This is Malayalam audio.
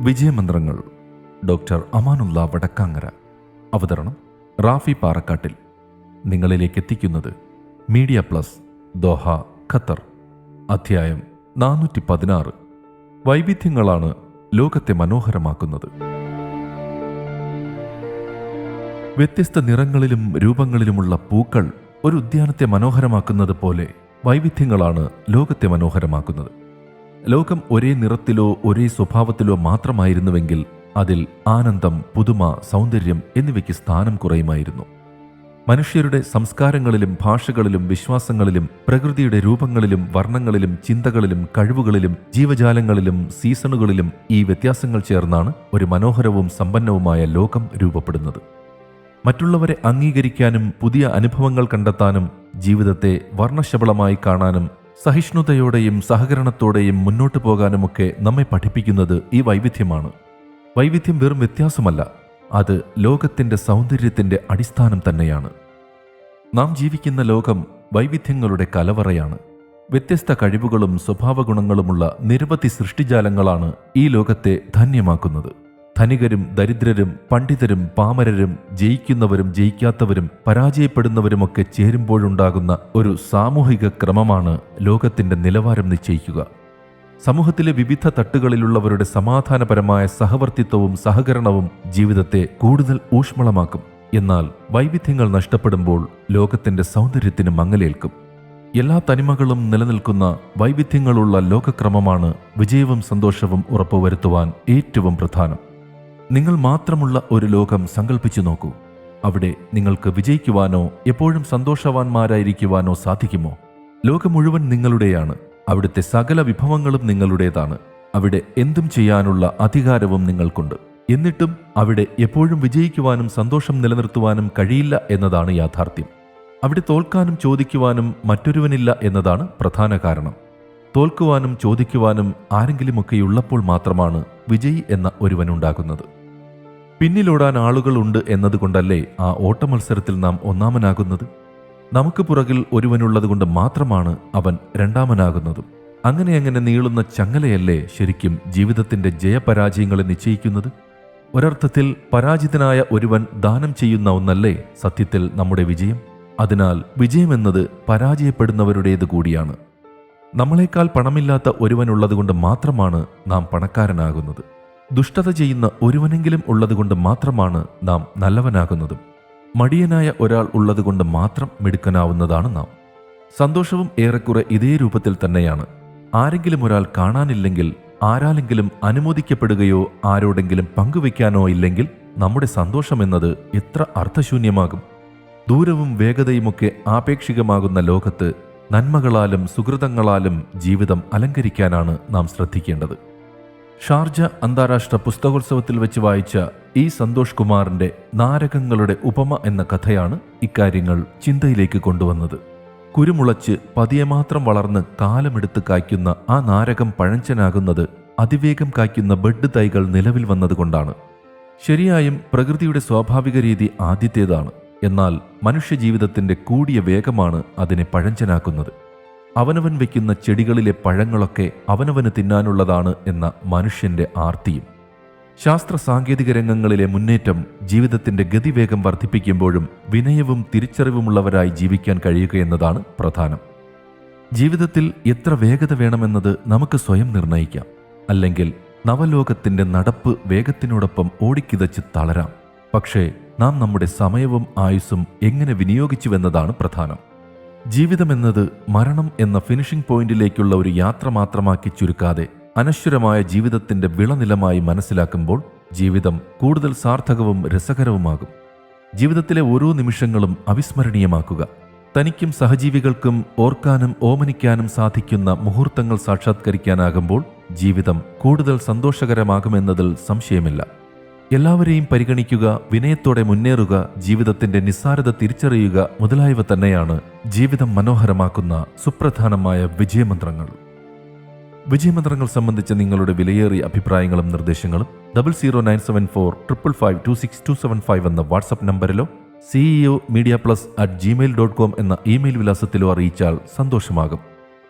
വിജയമന്ത്രങ്ങൾ ഡോക്ടർ അമാനുള്ള വടക്കാങ്ങര. അവതരണം റാഫി പാറക്കാട്ടിൽ. നിങ്ങളിലേക്ക് എത്തിക്കുന്നത് മീഡിയ പ്ലസ് ദോഹ ഖത്തർ. അധ്യായം നാനൂറ്റി പതിനാറ് വൈവിധ്യങ്ങളാണ് ലോകത്തെ മനോഹരമാക്കുന്നത്. വ്യത്യസ്ത നിറങ്ങളിലും രൂപങ്ങളിലുമുള്ള പൂക്കൾ ഒരു ഉദ്യാനത്തെ മനോഹരമാക്കുന്നത് പോലെ വൈവിധ്യങ്ങളാണ് ലോകത്തെ മനോഹരമാക്കുന്നത്. ലോകം ഒരേ നിറത്തിലോ ഒരേ സ്വഭാവത്തിലോ മാത്രമായിരുന്നുവെങ്കിൽ അതിൽ ആനന്ദം പുതുമ സൗന്ദര്യം എന്നിവയ്ക്ക് സ്ഥാനം കുറയുമായിരുന്നു. മനുഷ്യരുടെ സംസ്കാരങ്ങളിലും ഭാഷകളിലും വിശ്വാസങ്ങളിലും പ്രകൃതിയുടെ രൂപങ്ങളിലും വർണങ്ങളിലും ചിന്തകളിലും കഴിവുകളിലും ജീവജാലങ്ങളിലും സീസണുകളിലും ഈ വ്യത്യാസങ്ങൾ ചേർന്നാണ് ഒരു മനോഹരവും സമ്പന്നവുമായ ലോകം രൂപപ്പെടുന്നത്. മറ്റുള്ളവരെ അംഗീകരിക്കാനും പുതിയ അനുഭവങ്ങൾ കണ്ടെത്താനും ജീവിതത്തെ വർണശബളമായി കാണാനും സഹിഷ്ണുതയോടെയും സഹകരണത്തോടെയും മുന്നോട്ടു പോകാനുമൊക്കെ നമ്മെ പഠിപ്പിക്കുന്നത് ഈ വൈവിധ്യമാണ്. വൈവിധ്യം വെറും വ്യത്യാസമല്ല അത് ലോകത്തിന്റെ സൗന്ദര്യത്തിന്റെ അടിസ്ഥാനം തന്നെയാണ്. നാം ജീവിക്കുന്ന ലോകം വൈവിധ്യങ്ങളുടെ കലവറയാണ്. വ്യത്യസ്ത കഴിവുകളും സ്വഭാവഗുണങ്ങളുമുള്ള നിരവധി സൃഷ്ടിജാലങ്ങളാണ് ഈ ലോകത്തെ ധന്യമാക്കുന്നത്. ധനികരും ദരിദ്രരും പണ്ഡിതരും പാമരരും ജയിക്കുന്നവരും ജയിക്കാത്തവരും പരാജയപ്പെടുന്നവരുമൊക്കെ ചേരുമ്പോഴുണ്ടാകുന്ന ഒരു സാമൂഹിക ക്രമമാണ് ലോകത്തിന്റെ നിലവാരം നിശ്ചയിക്കുക. സമൂഹത്തിലെ വിവിധ തട്ടുകളിലുള്ളവരുടെ സമാധാനപരമായ സഹവർത്തിത്വവും സഹകരണവും ജീവിതത്തെ കൂടുതൽ ഊഷ്മളമാക്കും. എന്നാൽ വൈവിധ്യങ്ങൾ നഷ്ടപ്പെടുമ്പോൾ ലോകത്തിന്റെ സൗന്ദര്യത്തിന് മങ്ങലേൽക്കും. എല്ലാ തനിമകളും നിലനിൽക്കുന്ന വൈവിധ്യങ്ങളുള്ള ലോകക്രമമാണ് വിജയവും സന്തോഷവും ഉറപ്പുവരുത്തുവാൻ ഏറ്റവും പ്രധാനം. നിങ്ങൾ മാത്രമുള്ള ഒരു ലോകം സങ്കല്പിച്ചു നോക്കൂ. അവിടെ നിങ്ങൾക്ക് വിജയിക്കുവാനോ എപ്പോഴും സന്തോഷവാന്മാരായിരിക്കുവാനോ സാധിക്കുമോ? ലോകം മുഴുവൻ നിങ്ങളുടെയാണ്. അവിടുത്തെ സകല വിഭവങ്ങളും നിങ്ങളുടേതാണ്. അവിടെ എന്തും ചെയ്യാനുള്ള അധികാരവും നിങ്ങൾക്കുണ്ട്. എന്നിട്ടും അവിടെ എപ്പോഴും വിജയിക്കുവാനും സന്തോഷം നിലനിർത്തുവാനും കഴിയില്ല എന്നതാണ് യാഥാർത്ഥ്യം. അവിടെ തോൽക്കാനും ചോദിക്കുവാനും മറ്റൊരുവനില്ല എന്നതാണ് പ്രധാന കാരണം. തോൽക്കുവാനും ചോദിക്കുവാനും ആരെങ്കിലുമൊക്കെയുള്ളപ്പോൾ മാത്രമാണ് വിജയി എന്ന ഒരുവനുണ്ടാകുന്നത്. പിന്നിലോടാൻ ആളുകളുണ്ട് എന്നതുകൊണ്ടല്ലേ ആ ഓട്ടമത്സരത്തിൽ നാം ഒന്നാമനാകുന്നത്? നമുക്ക് പുറകിൽ ഒരുവനുള്ളതുകൊണ്ട് മാത്രമാണ് അവൻ രണ്ടാമനാകുന്നതും. അങ്ങനെ അങ്ങനെ നീളുന്ന ചങ്ങലയല്ലേ ശരിക്കും ജീവിതത്തിന്റെ ജയപരാജയങ്ങളെ നിശ്ചയിക്കുന്നത്? ഒരർത്ഥത്തിൽ പരാജിതനായ ഒരുവൻ ദാനം ചെയ്യുന്ന ഒന്നല്ലേ സത്യത്തിൽ നമ്മുടെ വിജയം? അതിനാൽ വിജയമെന്നത് പരാജയപ്പെടുന്നവരുടേത് കൂടിയാണ്. നമ്മളെക്കാൾ പണമില്ലാത്ത ഒരുവനുള്ളതുകൊണ്ട് മാത്രമാണ് നാം പണക്കാരനാകുന്നത്. ദുഷ്ടത ചെയ്യുന്ന ഒരുവനെങ്കിലും ഉള്ളതുകൊണ്ട് മാത്രമാണ് നാം നല്ലവനാകുന്നതും. മടിയനായ ഒരാൾ ഉള്ളതുകൊണ്ട് മാത്രം മിടുക്കനാവുന്നതാണ് നാം. സന്തോഷവും ഏറെക്കുറെ ഇതേ രൂപത്തിൽ തന്നെയാണ്. ആരെങ്കിലും ഒരാൾ കാണാനില്ലെങ്കിൽ ആരാലെങ്കിലും അനുമോദിക്കപ്പെടുകയോ ആരോടെങ്കിലും പങ്കുവെക്കാനോ ഇല്ലെങ്കിൽ നമ്മുടെ സന്തോഷമെന്നത് എത്ര അർത്ഥശൂന്യമാകും. ദൂരവും വേഗതയുമൊക്കെ ആപേക്ഷികമാകുന്ന ലോകത്ത് നന്മകളാലും സുഹൃതങ്ങളാലും ജീവിതം അലങ്കരിക്കാനാണ് നാം ശ്രദ്ധിക്കേണ്ടത്. ഷാർജ അന്താരാഷ്ട്ര പുസ്തകോത്സവത്തിൽ വെച്ച് വായിച്ച ഇ സന്തോഷ് കുമാറിന്റെ നാരകങ്ങളുടെ ഉപമ എന്ന കഥയാണ് ഇക്കാര്യങ്ങൾ ചിന്തയിലേക്ക് കൊണ്ടുവന്നത്. കുരുമുളച്ച് പതിയെ മാത്രം വളർന്ന് കാലമെടുത്ത് കായ്ക്കുന്ന ആ നാരകം പഴഞ്ചനാകുന്നത് അതിവേഗം കായ്ക്കുന്ന ബെഡ് തൈകൾ നിലവിൽ വന്നതുകൊണ്ടാണ്. ശരിയായും പ്രകൃതിയുടെ സ്വാഭാവിക രീതി ആദ്യത്തേതാണ്. എന്നാൽ മനുഷ്യജീവിതത്തിന്റെ കൂടിയ വേഗമാണ് അതിനെ പഴഞ്ചനാക്കുന്നത്. അവനവൻ വയ്ക്കുന്ന ചെടികളിലെ പഴങ്ങളൊക്കെ അവനവന് തിന്നാനുള്ളതാണ് എന്ന മനുഷ്യന്റെ ആർത്തിയും. ശാസ്ത്ര സാങ്കേതിക രംഗങ്ങളിലെ മുന്നേറ്റം ജീവിതത്തിന്റെ ഗതിവേഗം വർദ്ധിപ്പിക്കുമ്പോഴും വിനയവും തിരിച്ചറിവുമുള്ളവരായി ജീവിക്കാൻ കഴിയുകയെന്നതാണ് പ്രധാനം. ജീവിതത്തിൽ എത്ര വേഗത വേണമെന്നത് നമുക്ക് സ്വയം നിർണയിക്കാം അല്ലെങ്കിൽ നവലോകത്തിന്റെ നടപ്പ് വേഗത്തിനോടൊപ്പം ഓടിക്കിതച്ച് തളരാം. പക്ഷേ നാം നമ്മുടെ സമയവും ആയുസ്സും എങ്ങനെ വിനിയോഗിച്ചുവെന്നതാണ് പ്രധാനം. ജീവിതമെന്നത് മരണം എന്ന ഫിനിഷിംഗ് പോയിന്റിലേക്കുള്ള ഒരു യാത്ര മാത്രമാക്കി ചുരുക്കാതെ അനശ്വരമായ ജീവിതത്തിന്റെ വിളനിലമായി മനസ്സിലാക്കുമ്പോൾ ജീവിതം കൂടുതൽ സാർത്ഥകവും രസകരവുമാകും. ജീവിതത്തിലെ ഓരോ നിമിഷങ്ങളും അവിസ്മരണീയമാക്കുക. തനിക്കും സഹജീവികൾക്കും ഓർക്കാനും ഓമനിക്കാനും സാധിക്കുന്ന മുഹൂർത്തങ്ങൾ സാക്ഷാത്കരിക്കാനാകുമ്പോൾ ജീവിതം കൂടുതൽ സന്തോഷകരമാകുമെന്നതിൽ സംശയമില്ല. എല്ലാവരെയും പരിഗണിക്കുക വിനയത്തോടെ മുന്നേറുക ജീവിതത്തിന്റെ നിസ്സാരത തിരിച്ചറിയുക മുതലായവ തന്നെയാണ് ജീവിതം മനോഹരമാക്കുന്ന സുപ്രധാനമായ വിജയമന്ത്രങ്ങൾ. വിജയമന്ത്രങ്ങൾ സംബന്ധിച്ച നിങ്ങളുടെ വിലയേറിയ അഭിപ്രായങ്ങളും നിർദ്ദേശങ്ങളും double zero nine seven four triple five two six two seven five എന്ന WhatsApp നമ്പറിലോ CEO media plus at Gmail dot com എന്ന ഇമെയിൽ വിലാസത്തിലോ അറിയിച്ചാൽ സന്തോഷമാകും.